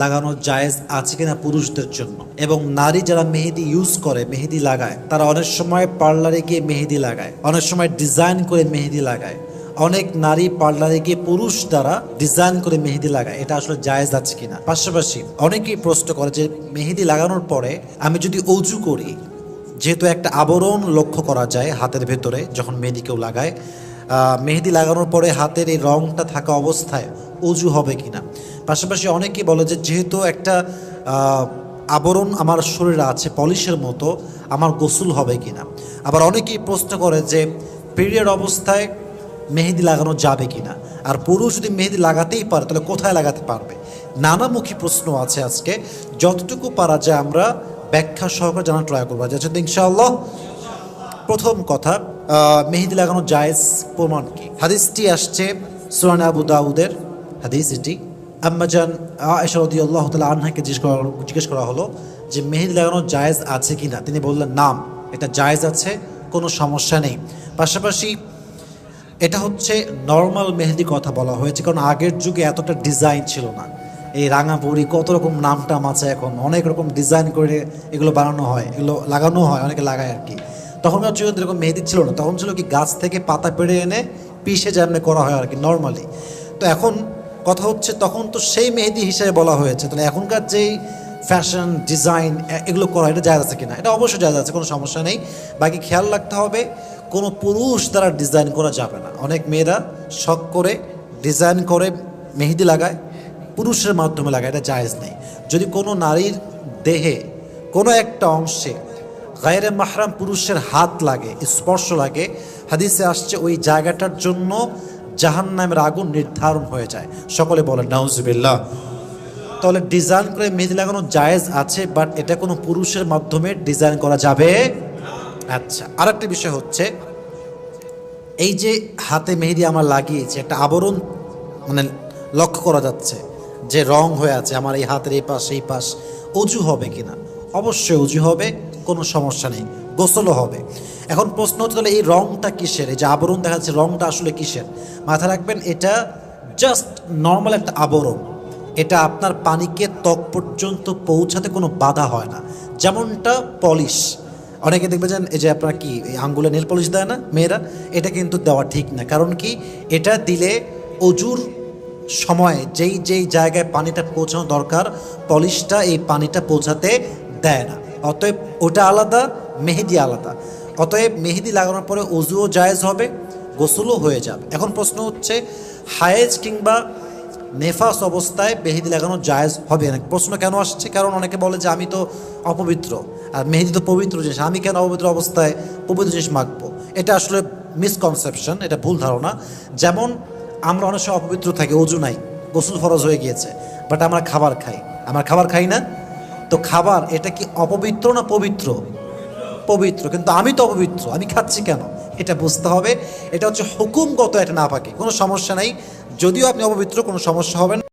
লাগানো জায়েজ আছে কিনা পুরুষদের জন্য। এবং নারী যারা মেহেদি ইউজ করে, মেহেদি লাগায়, তারা অনেক সময় পার্লারে গিয়ে মেহেদি লাগায়, অনেক সময় ডিজাইন করে মেহেদি লাগায়। অনেক নারী পার্লারে গিয়ে পুরুষ দ্বারা ডিজাইন করে মেহেদি লাগায়, এটা আসলে জায়েজ আছে কিনা। পাশাপাশি অনেকেই প্রশ্ন করে যে, মেহেদি লাগানোর পরে আমি যদি অজু করি, যেহেতু একটা আবরণ লক্ষ্য করা যায় হাতের ভেতরে, যখন মেহেদি কেউ লাগায় মেহেদি লাগানোর পরে হাতের এই রংটা থাকা অবস্থায় অজু হবে কিনা? পাশাপাশি অনেকেই বলে যে যেহেতু একটা আবরণ আমার শরীরে আছে পলিশের মতো, আমার গোসল হবে কিনা? আবার অনেকেই প্রশ্ন করে যে পিরিয়ড অবস্থায় মেহেদি লাগানো যাবে কিনা? আর পুরুষ যদি মেহেদি লাগাতেই পারে, তাহলে কোথায় লাগাতে পারবে? নানামুখী প্রশ্ন আছে আজকে। যতটুকু পারা যায় আমরা ব্যাখ্যা সহকারে জানার ট্রাই করব। যাচ্ছে ইনশাআল্লাহ। প্রথম কথা মেহেদি লাগানো জায়েজ প্রমাণ কি? হাদিসটি আসছে সুরান আবু দাউদের। হাদিস এটি। আম্মাজান আয়েশা রাদিয়াল্লাহু তাআলা আনহাকে জিজ্ঞেস করা জিজ্ঞেস করা হলো যে মেহেদি লাগানো জায়েজ আছে কিনা? তিনি বললেন, নাম, এটা জায়েজ আছে, কোনো সমস্যা নেই। পাশাপাশি এটা হচ্ছে নর্মাল মেহেদি কথা বলা হয়েছে, কারণ আগের যুগে এতটা ডিজাইন ছিল না। এই রাঙাপুরি কত রকম নাম টাম আছে এখন, অনেক রকম ডিজাইন করে এগুলো বানানো হয়, এগুলো লাগানো হয়, অনেকে লাগায় আর কি তখনকার যুগে এরকম মেহেদি ছিল না, তখন ছিল কি গাছ থেকে পাতা পেড়ে এনে পিষে যেমনি করা হয় আর কি নর্মালি। তো এখন কথা হচ্ছে তখন তো সেই মেহেদি হিসেবে বলা হয়েছে। তাহলে এখনকার যেই ফ্যাশন ডিজাইন এগুলো করা, এটা জায়গা আছে কিনা? এটা অবশ্যই জায়গা আছে, কোনো সমস্যা নেই। বাকি খেয়াল রাখতে হবে, কোনো পুরুষ দ্বারা ডিজাইন করা যাবে না। অনেক মেয়েরা শখ করে ডিজাইন করে মেহেদি লাগায়, পুরুষের মাধ্যমে লাগায়, এটা জায়েজ নেই। যদি কোনো নারীর দেহে কোনো একটা অংশে গায়ের মাহরাম পুরুষের হাত লাগে, স্পর্শ লাগে, হাদিসে আসছে ওই জায়গাটার জন্য জাহান্নামের আগুন নির্ধারণ হয়ে যায়। সকলে বলে নাউজুবিল্লাহ। তাহলে ডিজাইন করে মেহেদি লাগানো জায়েজ আছে বাট এটা কোনো পুরুষের মাধ্যমে ডিজাইন করা যাবে আচ্ছা আরেকটা বিষয় হচ্ছে, এই যে হাতে মেহেদি আমার লাগিয়েছে, একটা আবরণ মানে লক্ষ্য করা যাচ্ছে যে রং হয়ে আছে, আমার এই হাতের এই পাশ এই পাশ অজু হবে কিনা? অবশ্যই অজু হবে, কোনো সমস্যা নেই। গোসলও হবে। এখন প্রশ্ন হচ্ছে তাহলে এই রংটা কিসের? এই যে আবরণ দেখা যাচ্ছে, রংটা আসলে কিসের? মাথায় রাখবেন, এটা জাস্ট নর্মাল একটা আবরণ। এটা আপনার পানিকে ত্বক পর্যন্ত পৌঁছাতে কোনো বাধা হয় না। যেমনটা পলিশ। অনেকে দেখবে যে, এই যে আপনার কি, এই আঙ্গুলে নেল পলিশ দেয় না মেয়েরা? এটা কিন্তু দেওয়া ঠিক না। কারণ কি? এটা দিলে অজুর সময়, যেই যেই জায়গায় পানিটা পৌঁছানো দরকার, পলিশটা এই পানিটা পৌঁছাতে দেয় না। অতএব ওটা আলাদা মেহেদি আলাদা। অতএব মেহেদি লাগানোর পরে অজুও জায়েজ হবে, গোসলও হয়ে যাবে। এখন প্রশ্ন হচ্ছে, হায়েজ কিংবা নেফাস অবস্থায় মেহেদি লাগানো জায়েজ হবে না? প্রশ্ন কেন আসছে? কারণ অনেকে বলে যে আমি তো অপবিত্র, আর মেহেদি তো পবিত্র জিনিস। আমি কেন অপবিত্র অবস্থায় পবিত্র জিনিস মাখবো? এটা আসলে মিসকনসেপশন এটা ভুল ধারণা। যেমন আমরা অনেক সময় অপবিত্র থাকি, অজু নাই, গোসল ফরজ হয়ে গিয়েছে বাট আমরা খাবার খাই। আমরা খাবার খাই না? তো খাবার, এটা কি অপবিত্র না পবিত্র? পবিত্র, কিন্তু আমি তো অপবিত্র, আমি খাচ্ছি কেন? এটা বুঝতে হবে, এটা হচ্ছে হুকুমগত এটা না পাকে কোনো সমস্যা নাই, যদিও আপনি অপবিত্র, কোনো সমস্যা হবে না।